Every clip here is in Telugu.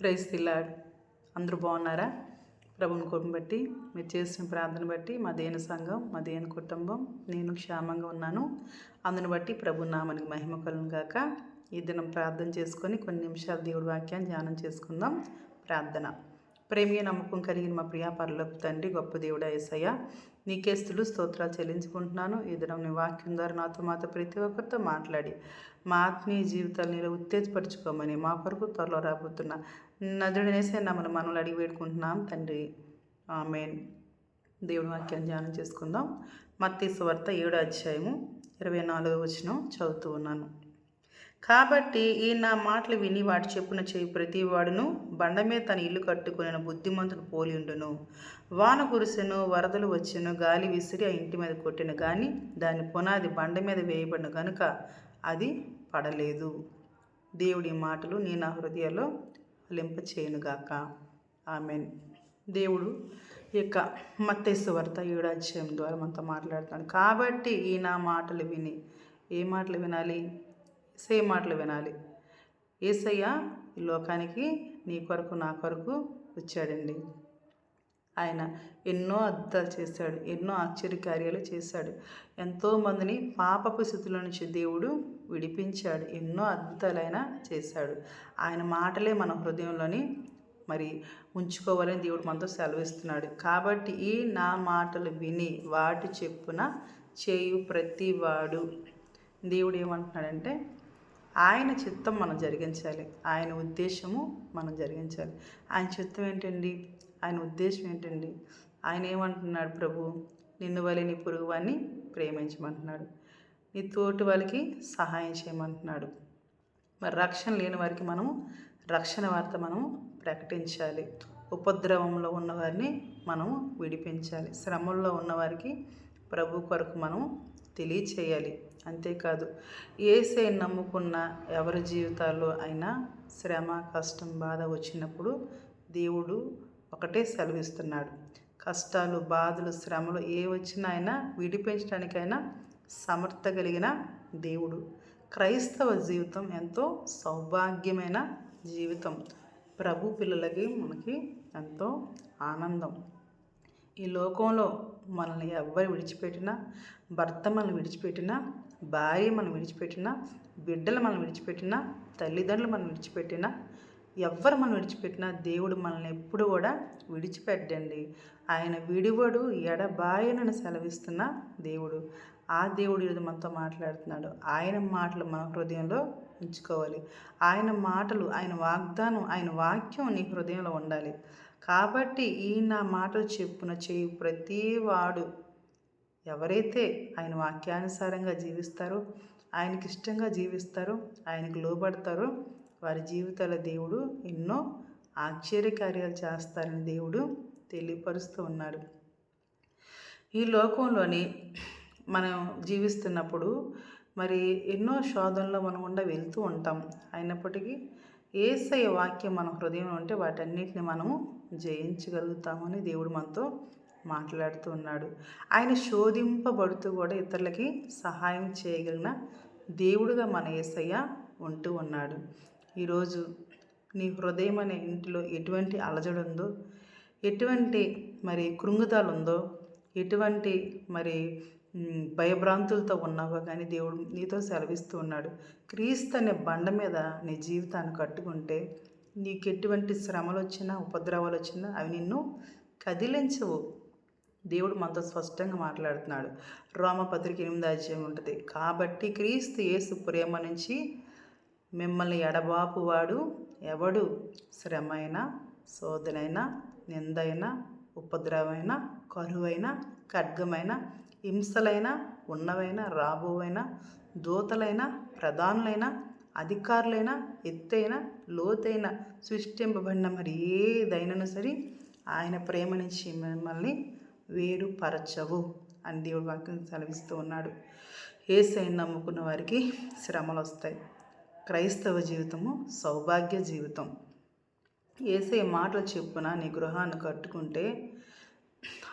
ప్రైజ్ తిల్లాడు అందరూ బాగున్నారా? ప్రభుని కృపను బట్టి మీరు చేసిన ప్రార్థన బట్టి మా దేని సంఘం మా దేని కుటుంబం నేను క్షేమంగా ఉన్నాను. అందుని బట్టి ప్రభు నామనికి మహిమ కలును గాక. ఈ దినం ప్రార్థన చేసుకొని కొన్ని నిమిషాలు దేవుడి వాక్యాన్ని ధ్యానం చేసుకుందాం. ప్రార్థన. ప్రేమియ నమ్మకం కలిగిన మా ప్రియా పరలోపు తండ్రి గొప్ప దేవుడా ఏసయ్య నీకేస్తులు స్తోత్రాలు చెల్లించుకుంటున్నాను. ఈ దినం నీ వాక్యం ద్వారా నాతో మాతో ప్రతి ఒక్కరితో మాట్లాడి. మా ఆత్మీయ జీవితాలు నీలో ఉత్తేజపరచుకోమని మా కొరకు త్వరలో రాబోతున్న నదుడనేసే నమ్మను మనల్ని అడిగి వేడుకుంటున్నాం. తండ్రి ఆమెన్. దేవుని వాక్యాన్ని ధ్యానం చేసుకుందాం. మత్తి సువార్త ఏడో అధ్యాయము ఇరవై నాలుగో వచనం చదువుతూ ఉన్నాను. కాబట్టి ఈ నా మాటలు విని వాటి చెప్పున చేయి ప్రతివాడును బండ మీద తన ఇల్లు కట్టుకుని బుద్ధిమంతుడు పోలియుండును వాన కురిసెను వరదలు వచ్చెను గాలి విసిరి ఆ ఇంటి మీద కొట్టిన. కానీ దాని పునాది బండ మీద వేయబడిన. కనుక అది పడలేదు. దేవుడి మాటలు నీ నా హృదయాల్లో లింప చేయనుగాక ఆమెన్. దేవుడు ఈ యొక్క మత్తేసు వార్త ఏడాధ్యాయం ద్వారా మనతో మాట్లాడుతున్నాడు. కాబట్టి ఈ నా మాటలు విని ఏ మాటలు వినాలి? సే మాటలు వినాలి. ఏసయ్య ఈ లోకానికి నీ కొరకు నా కొరకు వచ్చాడండి. ఆయన ఎన్నో అద్భుతాలు చేశాడు ఎన్నో ఆశ్చర్యకార్యాలు చేశాడు. ఎంతోమందిని పాపపు స్థితుల నుంచి దేవుడు విడిపించాడు ఎన్నో అద్భుతాలు ఆయన చేశాడు. ఆయన మాటలే మన హృదయంలోని మరి ఉంచుకోవాలని దేవుడు మనతో సెలవిస్తున్నాడు. కాబట్టి ఈ నా మాటలు విని వాటి చెప్పున చేయు ప్రతివాడు. దేవుడు ఏమంటున్నాడంటే ఆయన చిత్తం మనం జరిగించాలి. ఆయన ఉద్దేశము మనం జరిగించాలి. ఆయన చిత్తం ఏంటండి? ఆయన ఉద్దేశం ఏంటండి? ఆయన ఏమంటున్నాడు ప్రభు? నిన్ను వలె నీ పొరుగు వారిని ప్రేమించమంటున్నాడు. నీ తోటి వాళ్ళకి సహాయం చేయమంటున్నాడు. మరి రక్షణ లేని వారికి మనము రక్షణ వార్త మనము ప్రకటించాలి. ఉపద్రవంలో ఉన్నవారిని మనము విడిపించాలి. శ్రమంలో ఉన్నవారికి ప్రభు కొరకు మనం తెలియచేయాలి. అంతేకాదు ఏసై నమ్ముకున్న ఎవరి జీవితాల్లో అయినా శ్రమ కష్టం బాధ వచ్చినప్పుడు దేవుడు ఒకటే సెలవిస్తున్నాడు. కష్టాలు బాధలు శ్రమలు ఏ వచ్చినా అయినా విడిపించడానికైనా సమర్థ కలిగిన దేవుడు. క్రైస్తవ జీవితం ఎంతో సౌభాగ్యమైన జీవితం. ప్రభు పిల్లలకి మనకి ఎంతో ఆనందం. ఈ లోకంలో మనల్ని ఎవ్వరు విడిచిపెట్టినా భర్త మనల్ని విడిచిపెట్టినా భార్య మనం విడిచిపెట్టినా బిడ్డలు మనం విడిచిపెట్టినా తల్లిదండ్రులు మనం విడిచిపెట్టినా ఎవ్వరు మనం విడిచిపెట్టినా దేవుడు మనల్ని ఎప్పుడు కూడా విడిచిపెట్టండి ఆయన విడివడు ఎడబాయనని సెలవిస్తున్న దేవుడు. ఆ దేవుడు ఈరోజు మనతో మాట్లాడుతున్నాడు. ఆయన మాటలు మన హృదయంలో ఉంచుకోవాలి. ఆయన మాటలు ఆయన వాగ్దానం ఆయన వాక్యం నీ హృదయంలో ఉండాలి. కాబట్టి ఈ నా మాటలు చెప్పున చేయి. ప్రతి వాడు ఎవరైతే ఆయన వాక్యానుసారంగా జీవిస్తారో ఆయనకి ఇష్టంగా జీవిస్తారో ఆయనకు లోబడతారో వారి జీవితాల దేవుడు ఎన్నో ఆశ్చర్యకార్యాలు చేస్తారని దేవుడు తెలియపరుస్తూ ఉన్నాడు. ఈ లోకంలోని మనం జీవిస్తున్నప్పుడు మరి ఎన్నో శోధనలో మనం ఉండ వెళ్తూ ఉంటాం. అయినప్పటికీ ఏసయ వాక్యం మన హృదయం ఉంటే వాటన్నిటిని మనము జయించగలుగుతామని దేవుడు మనతో మాట్లాడుతూ ఉన్నాడు. ఆయన శోధింపబడుతూ కూడా ఇతరులకి సహాయం చేయగలిగిన దేవుడుగా మన ఏసయ్య ఉంటూ ఉన్నాడు. ఈరోజు నీ హృదయం అనే ఇంటిలో ఎటువంటి అలజడి ఉందో ఎటువంటి మరి కృంగుదలు ఉందో ఎటువంటి మరి భయభ్రాంతులతో ఉన్నావో కానీ దేవుడు నీతో సెలవిస్తూ ఉన్నాడు. క్రీస్తు అనే బండ మీద నీ జీవితాన్ని కట్టుకుంటే నీకు ఎటువంటి శ్రమలు వచ్చినా ఉపద్రవాలు వచ్చినా అవి నిన్ను కదిలించవు. దేవుడు మనతో స్పష్టంగా మాట్లాడుతున్నాడు. రోమపత్రిక ఎనిమిది అధ్యాయం ఉంటుంది. కాబట్టి క్రీస్తు యేసు ప్రేమ నుంచి మిమ్మల్ని ఎడబాపువాడు ఎవడు? శ్రమైన శోధనైన నిందైన ఉపద్రవమైన కరువైన ఖడ్గమైన హింసలైన ఉన్నవైన రాబోవైన దూతలైన ప్రధానులైన అధికారులైన ఎత్తైన లోతైన సృష్టింపబడిన మరి ఏదైనా సరే ఆయన ప్రేమ నుంచి మిమ్మల్ని వేరుపరచవు అని దేవుడు వాక్యం సెలవిస్తూ ఉన్నాడు. ఏసైని నమ్ముకున్న వారికి శ్రమలు వస్తాయి క్రైస్తవ జీవితము సౌభాగ్య జీవితం. ఏసే మాటలు చెప్పున నీ గృహాన్ని కట్టుకుంటే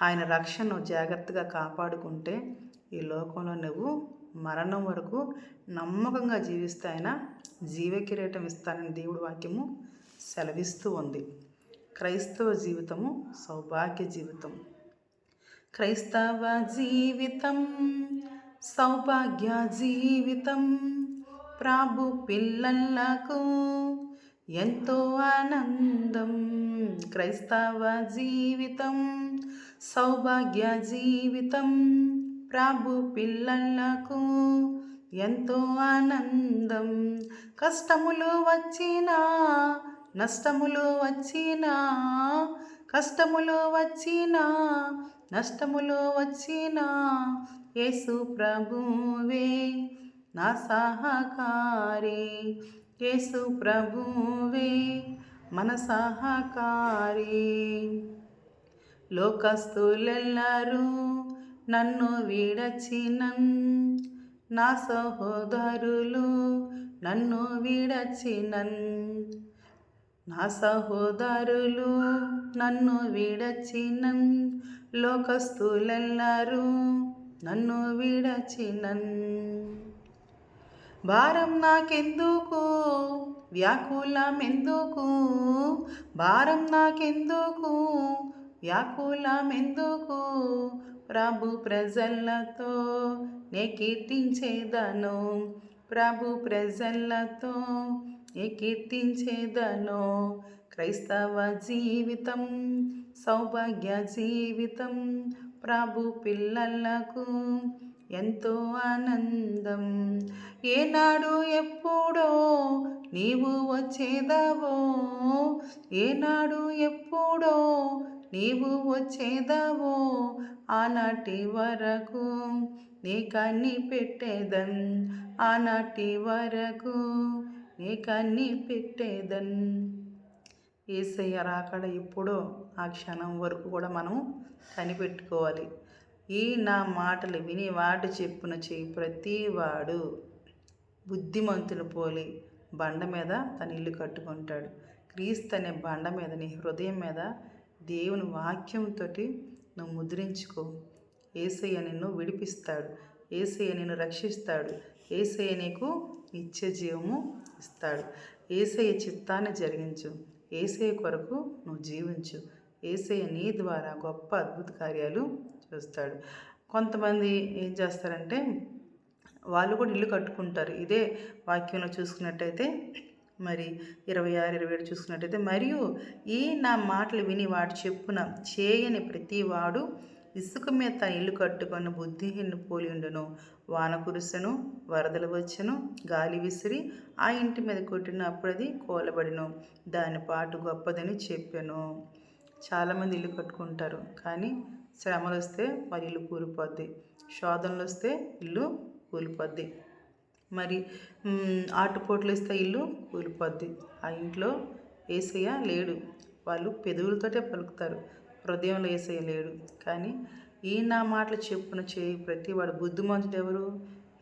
ఆయన రక్షణను జాగ్రత్తగా కాపాడుకుంటే ఈ లోకంలో నువ్వు మరణం వరకు నమ్మకంగా జీవిస్తే ఆయన జీవకిరీటం ఇస్తానని దేవుడి వాక్యము సెలవిస్తూ ఉంది. క్రైస్తవ జీవితము సౌభాగ్య జీవితం. క్రైస్తవ జీవితం సౌభాగ్య జీవితం. ప్రభు పిల్లలకు ఎంతో ఆనందం. క్రైస్తవ జీవితం సౌభాగ్య జీవితం ప్రభు పిల్లలకు ఎంతో ఆనందం. కష్టములు వచ్చినా నష్టములు వచ్చినా కష్టములు వచ్చినా నష్టములు వచ్చినా యేసు ప్రభువే నా సహకారి యేసు ప్రభువే మన సహకారి. లోకస్తులెల్లరూ నన్ను విడచినన్ నా సహోదరులు నన్ను విడచినన్. నా సహోదరులు నన్ను విడచినన్ లోకస్తులెల్లరూ నన్ను విడచినన్. భారం నాకెందుకు? వ్యాకులం ఎందుకు భారం నాకెందుకు? వ్యాకులం ఎందుకు ప్రభు ప్రజలతో నే కీర్తించేదను. ప్రభు ప్రజలతో నే కీర్తించేదను. క్రైస్తవ జీవితం సౌభాగ్య జీవితం ప్రభు పిల్లలకు ఎంతో ఆనందం. ఏనాడు ఎప్పుడో నీవు వచ్చేదావో ఏనాడు ఎప్పుడో నీవు వచ్చేదావో ఆనాటి వరకు నీ కన్ని పెట్టేదన్ ఆనాటి వరకు నీ కన్ని పెట్టేదన్ ఏసయ్య రాకడ ఎప్పుడో ఆ క్షణం వరకు కూడా మనం కనిపెట్టుకోవాలి. ఈ నా మాటలు విని వాటి చెప్పున చేయి ప్రతివాడు బుద్ధిమంతుని పోలి బండ మీద తన ఇల్లు కట్టుకుంటాడు. క్రీస్తు అనే బండ మీద నీ హృదయం మీద దేవుని వాక్యంతో నువ్వు ముద్రించుకో. ఏసయ్య నిన్ను విడిపిస్తాడు. ఏసయ్య నిన్ను రక్షిస్తాడు. ఏసయ్య నీకు నిత్య జీవము ఇస్తాడు. ఏసయ్య చిత్తాన్ని జరిగించు. ఏసయ్య కొరకు నువ్వు జీవించు. ఏసయ్య నీ ద్వారా గొప్ప అద్భుత కార్యాలు చేస్తాడు. కొంతమంది ఏం చేస్తారంటే వాళ్ళు కూడా ఇల్లు కట్టుకుంటారు. ఇదే వాక్యంలో చూసుకున్నట్టయితే మరి ఇరవై ఆరు ఇరవై ఏడు చూసుకున్నట్టయితే మరియు ఈ నా మాటలు విని వాడు చెప్పున చేయని ప్రతి వాడు ఇసుక మీద తన ఇల్లు కట్టుకొని బుద్ధిహీన పోలి ఉండను. వాన కురుసను వరదలు వచ్చను గాలి విసిరి ఆ ఇంటి మీద కొట్టినప్పుడు అది కోలబడిను. దాని పాటు గొప్పదని చెప్పాను. చాలామంది ఇల్లు కట్టుకుంటారు. కానీ శ్రమలు వస్తే మరి ఇల్లు కూలిపోద్ది. శోధనలు వస్తే ఇల్లు కూలిపోద్ది. మరి ఆటుపోట్లు ఇస్తే ఇల్లు కూలిపోద్ది. ఆ ఇంట్లో ఏసయ్య లేడు. వాళ్ళు పెదవులతోటే పలుకుతారు. హృదయంలో ఏసయ్య లేడు. కానీ ఈ నా మాటలు చెప్పున చేయి ప్రతి వాడు బుద్ధిమంతుడు ఎవరు?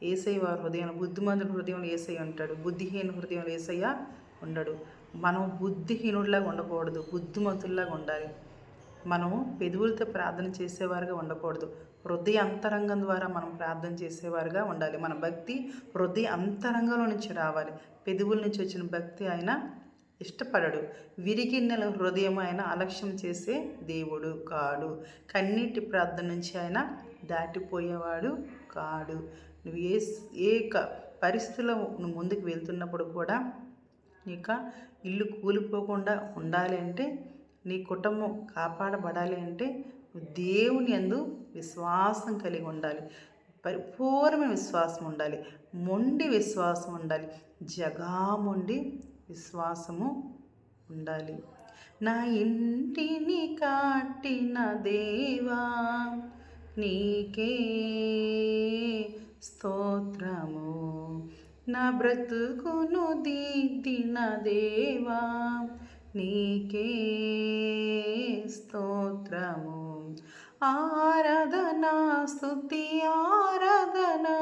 ఏసయ్య వారి హృదయం బుద్ధిమంతుడు హృదయంలో ఏసయ్య ఉంటాడు. బుద్ధిహీన హృదయంలో ఏసయ్య ఉండడు. మనం బుద్ధిహీనుడిలాగా ఉండకూడదు. బుద్ధిమంతుల్లాగా ఉండాలి. మనం పెదవులతో ప్రార్థన చేసేవారుగా ఉండకూడదు. హృదయ అంతరంగం ద్వారా మనం ప్రార్థన చేసేవారుగా ఉండాలి. మన భక్తి హృదయ అంతరంగంలో నుంచి రావాలి. పెదవుల నుంచి వచ్చిన భక్తి ఆయన ఇష్టపడడు. విరిగిన్నెల హృదయం ఆయన అలక్ష్యం చేసే దేవుడు కాడు. కన్నీటి ప్రార్థన నుంచి ఆయన దాటిపోయేవాడు కాడు. నువ్వు ఏ ఏ పరిస్థితుల్లో పరిస్థితిలో నువ్వు ముందుకు వెళ్తున్నప్పుడు కూడా ఇక ఇల్లు కూలిపోకుండా ఉండాలి అంటే నీ కుటుంబం కాపాడబడాలి అంటే దేవుని యందు విశ్వాసం కలిగి ఉండాలి. పరిపూర్ణమైన విశ్వాసం ఉండాలి. మొండి విశ్వాసం ఉండాలి. జగాముండి విశ్వాసము ఉండాలి. నా ఇంటిని కాటిన దేవా నీకే స్తోత్రము. నా బ్రతుకును దీదిన దేవా నీకే స్తోత్రము. ఆరాధనా స్థుతి ఆరాధనా.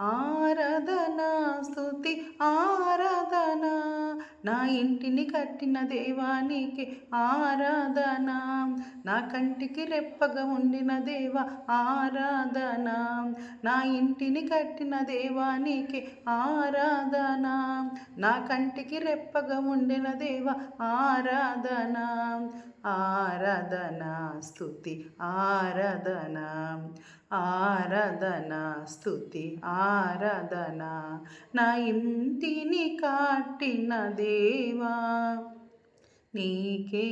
ఆరాధనా స్థుతి ఆరాధనా. నా ఇంటిని కట్టిన దేవానికి ఆరాధన. నా కంటికి రెప్పగా ఉండిన దేవ ఆరాధన. నా ఇంటిని కట్టిన దేవానికి ఆరాధన. నా కంటికి రెప్పగా ఉండిన దేవ ఆరాధన. ఆరాధన స్తుతి ఆరాధన. ఆరాధన స్థుతి ఆరాధన. నా ఇంటిని కాటిన దేవా నీకే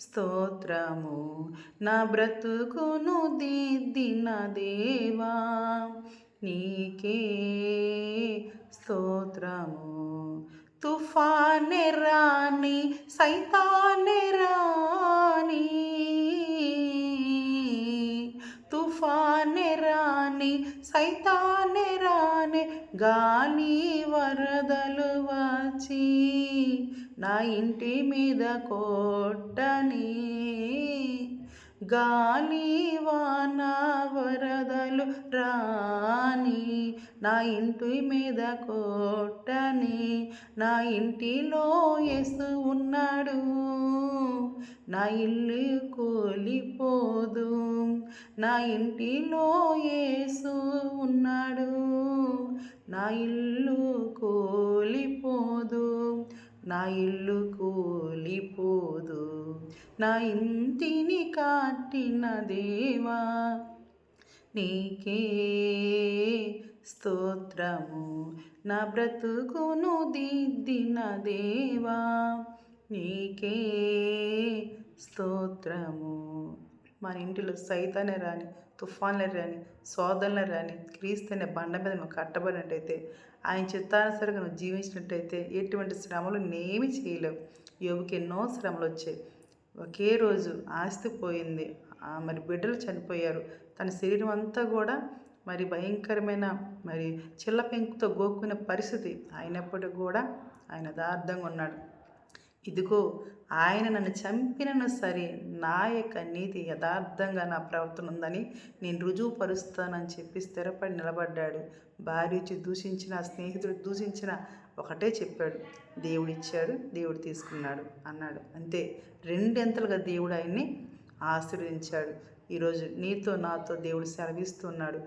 స్తోత్రము. నా బ్రతుకును దిద్దిన దేవా నీకే స్తోత్రము. తుఫానే రాని తుఫానే రాని సైతానే రాని గాలి వరదలు వచ్చి నా ఇంటి మీద కొట్టని గాలి వాన వరదలు రాని నా ఇంటి మీద కొట్టని నా ఇంటిలో ఎసు ఉన్నాడు. నా ఇల్లు కోలిపోదు. నా ఇంటిలో యేసు ఉన్నాడు. నా ఇల్లు కోలిపోదు. నా ఇల్లు కూలిపోదు. నా ఇంటిని కాటిన దేవా నీకే స్తోత్రము. నా బ్రతుకును దిద్దిన దేవా నీకే స్తోత్రము. మన ఇంటిలో సైతానే రాని తుఫాన్లే రాని సోదరులు రాని క్రీస్తునే బండ మీద నువ్వు కట్టబడినట్టయితే ఆయన చిత్తానుసరిగా నువ్వు జీవించినట్టయితే ఎటువంటి శ్రమలు నేమి చేయలేవు. యోగుకి ఎన్నో శ్రమలు వచ్చాయి. ఒకే రోజు ఆస్తి పోయింది. ఆ మరి బిడ్డలు చనిపోయారు. తన శరీరం అంతా కూడా మరి భయంకరమైన మరి చిల్ల పెంకుతో గోక్కునే పరిస్థితి అయినప్పటికీ కూడా ఆయన దార్థంగా ఉన్నాడు. ఇదిగో ఆయన నన్ను చంపినను సరే నా యొక్క నీతి యథార్థంగా నా ప్రవర్తన ఉందని నేను రుజువుపరుస్తానని చెప్పి స్థిరపడి నిలబడ్డాడు. భార్యచి దూషించిన స్నేహితుడు దూషించిన ఒకటే చెప్పాడు. దేవుడు ఇచ్చాడు దేవుడు తీసుకున్నాడు అన్నాడు. అంతే. రెండెంతలుగా దేవుడు ఆయన్ని ఆశీర్వదించాడు. ఈరోజు నీతో నాతో దేవుడు సెలవిస్తున్నాడు.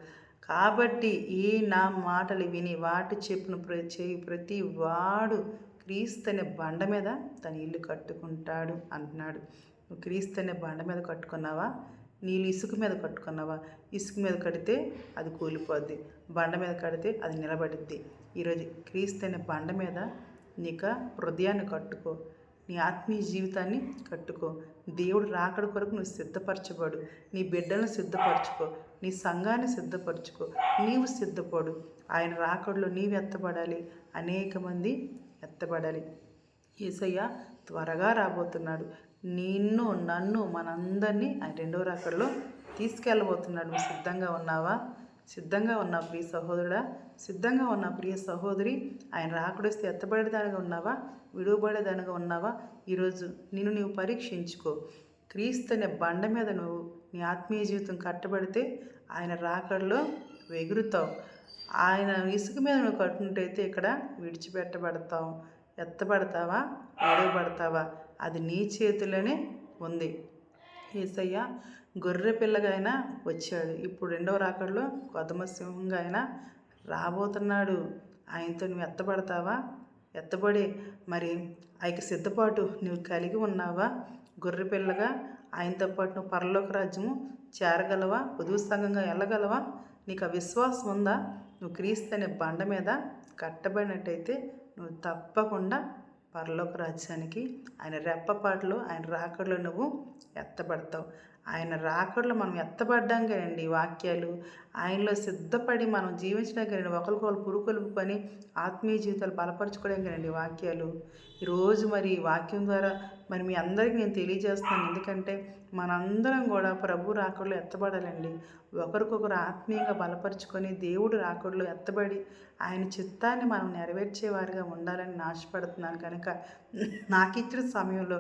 కాబట్టి ఈ నా మాటలు విని వాటి చెప్పును ప్ర చేయి ప్రతి వాడు క్రీస్తు అనే బండ మీద తన ఇల్లు కట్టుకుంటాడు అంటున్నాడు. నువ్వు క్రీస్తనే బండ మీద కట్టుకున్నావా? నీళ్ళు ఇసుక మీద కట్టుకున్నావా? ఇసుక మీద కడితే అది కూలిపోద్ది. బండ మీద కడితే అది నిలబడిద్ది. ఈరోజు క్రీస్తనే బండ మీద నీక హృదయాన్ని కట్టుకో. నీ ఆత్మీయ జీవితాన్ని కట్టుకో. దేవుడు రాకడ కొరకు నువ్వు సిద్ధపరచబడు. నీ బిడ్డలను సిద్ధపరచుకో. నీ సంఘాన్ని సిద్ధపరచుకో. నీవు సిద్ధపడు. ఆయన రాకడలో నీవు ఎత్తబడాలి. అనేక మంది ఎత్తబడాలి. ఏసయ్య త్వరగా రాబోతున్నాడు. నిన్ను నన్ను మనందరినీ ఆయన రెండో రాకడలో తీసుకెళ్ళబోతున్నాడు. నువ్వు సిద్ధంగా ఉన్నావా? సిద్ధంగా ఉన్న ప్రియ సహోదరుడా. సిద్ధంగా ఉన్న ప్రియ సహోదరి. ఆయన రాకడొస్తే ఎత్తబడేదానిగా ఉన్నావా? విడువబడేదానిగా ఉన్నావా? ఈరోజు నిన్ను నీవు పరీక్షించుకో. క్రీస్తు అనే బండ మీద నువ్వు నీ ఆత్మీయ జీవితం కట్టబడితే ఆయన రాకడలో ఎగురుతావు ఆయన ఇసుక మీద నువ్వు కట్టుకుంటైతే ఇక్కడ విడిచిపెట్టబడతావు. ఎత్తబడతావా? ఎడవబడతావా అది నీ చేతిలోనే ఉంది. ఏసయ్య గొర్రె పిల్లగా అయినా వచ్చాడు. ఇప్పుడు రెండవ రాకడలో కొదమ సింహంగా అయినా రాబోతున్నాడు. ఆయనతో నువ్వు ఎత్తబడతావా? ఎత్తబడి. మరి ఆయనకి సిద్ధపాటు నువ్వు కలిగి ఉన్నావా? గొర్రె పిల్లగా ఆయనతో పాటు నువ్వు పరలోక రాజ్యము చేరగలవా? పొదువు సంఘంగా వెళ్ళగలవా? నీకు ఆ విశ్వాసం ఉందా? నువ్వు క్రీస్తు అనే బండ మీద కట్టబడినట్టయితే నువ్వు తప్పకుండా పరలోక రాజ్యానికి ఆయన రెప్పపాటలో ఆయన రాకడలో నువ్వు ఎత్తబడతావు. ఆయన రాకడలో మనం ఎత్తబడ్డాం కదండి వాక్యాలు. ఆయనలో సిద్ధపడి మనం జీవించడం కదండి ఒకరికొకరు పురుకొలుపుకొని ఆత్మీయ జీవితాలు బలపరచుకోవడం కదండి ఈ వాక్యాలు. ఈరోజు మరి ఈ వాక్యం ద్వారా మరి మీ అందరికీ నేను తెలియజేస్తున్నాను. ఎందుకంటే మనందరం కూడా ప్రభు రాకడలో ఎత్తబడాలండి. ఒకరికొకరు ఆత్మీయంగా బలపరుచుకొని దేవుడు రాకడలో ఎత్తబడి ఆయన చిత్తాన్ని మనం నెరవేర్చేవారిగా ఉండాలని ఆశపడుతున్నాను. కనుక నాకు ఇచ్చిన సమయంలో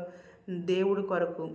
దేవుడి కొరకు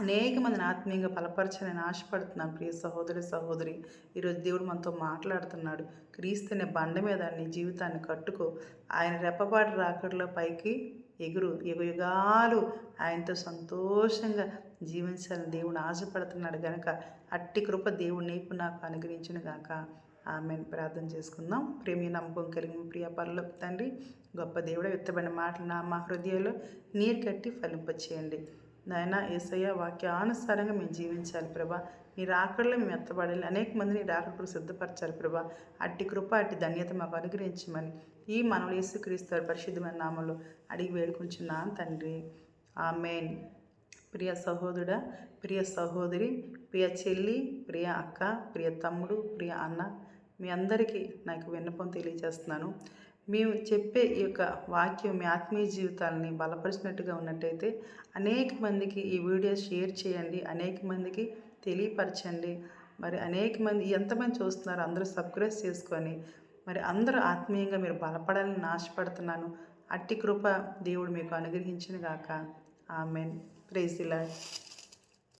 అనేక మందిని ఆత్మీయంగా బలపరచాలని ఆశపడుతున్నాను ప్రియ సహోదరి సహోదరి ఈరోజు దేవుడు మనతో మాట్లాడుతున్నాడు. క్రీస్తునే బండ మీద నీ జీవితాన్ని కట్టుకో. ఆయన రెప్పపాటు రాకడలో పైకి ఎగురు. యుగయుగాలు ఆయనతో సంతోషంగా జీవించాలని దేవుడు ఆశపడుతున్నాడు గనక అట్టి కృప దేవుడు నీకు నాకు అనుగ్రహించిన గాక. ఆమె ప్రార్థన చేసుకుందాం. ప్రేమి నమ్మకం కలిగిన ప్రియ పనులు తండ్రి గొప్ప దేవుడు విత్తబడిన మాటలు నా మా హృదయంలో నీరు కట్టి ఫలింపచేయండి. నాయన ఏసయ్య వాక్యానుసారంగా మేము జీవించాలి ప్రభా. మీ రాకడలో మేము ఎత్తబడాలి. అనేక మందిని రాకడకు సిద్ధపరచాలి ప్రభా. అట్టి కృప అట్టి ధన్యత మాకు అనుగ్రహించమని ఈ మనవులు యేసుక్రీస్తారు పరిశుద్ధమైన నామంలో అడిగి వేడుకుంటున్నాను తండ్రి. ఆమెన్. ప్రియ సహోదరుడా ప్రియ సహోదరి ప్రియ చెల్లి ప్రియ అక్క ప్రియ తమ్ముడు ప్రియ అన్న మీ అందరికీ నాకు విన్నపం తెలియజేస్తున్నాను. మేము చెప్పే ఈ యొక్క వాక్యం మీ ఆత్మీయ జీవితాలని బలపరిచినట్టుగా ఉన్నట్టయితే అనేక మందికి ఈ వీడియో షేర్ చేయండి అనేక మందికి తెలియపరచండి. మరి అనేక మంది ఎంతమంది చూస్తున్నారు అందరూ సబ్స్క్రైబ్ చేసుకొని మరి అందరూ ఆత్మీయంగా మీరు బలపడాలని నాశపడుతున్నాను అట్టి కృప దేవుడు మీకు అనుగ్రహించిన గాక. ఆమెన్. ప్రైజ్